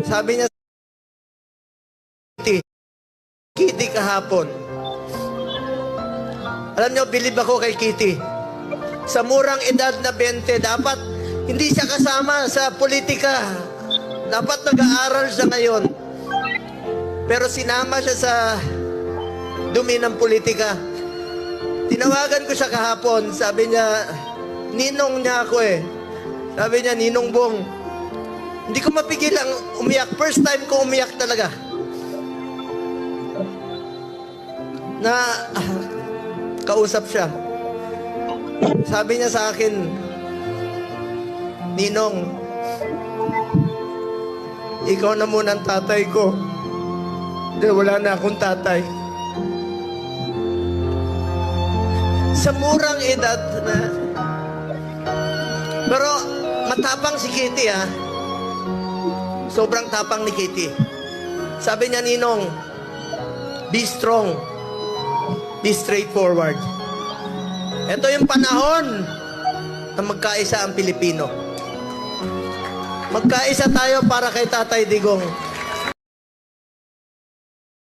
Sabi niya, Kitty, Kitty kahapon. Alam niyo, bilib ako kay Kitty. Sa murang edad na 20, dapat hindi siya kasama sa politika. Dapat nag-aaral siya ngayon. Pero sinama siya sa dumi ng politika. Tinawagan ko siya kahapon. Sabi niya, ninong niya ako eh. Sabi niya, ninong bong. Hindi ko mapigil ang umiyak. First time ko umiyak talaga. Na ah, kausap siya. Sabi niya sa akin, Ninong, ikaw na muna ang tatay ko. Hindi, wala na akong tatay. Sa murang edad na... Pero matapang si Kitty ha. Sobrang tapang ni Kitty. Sabi niya, Ninong, be strong. Be straightforward. Ito yung panahon na magkaisa ang Pilipino. Magkaisa tayo para kay Tatay Digong.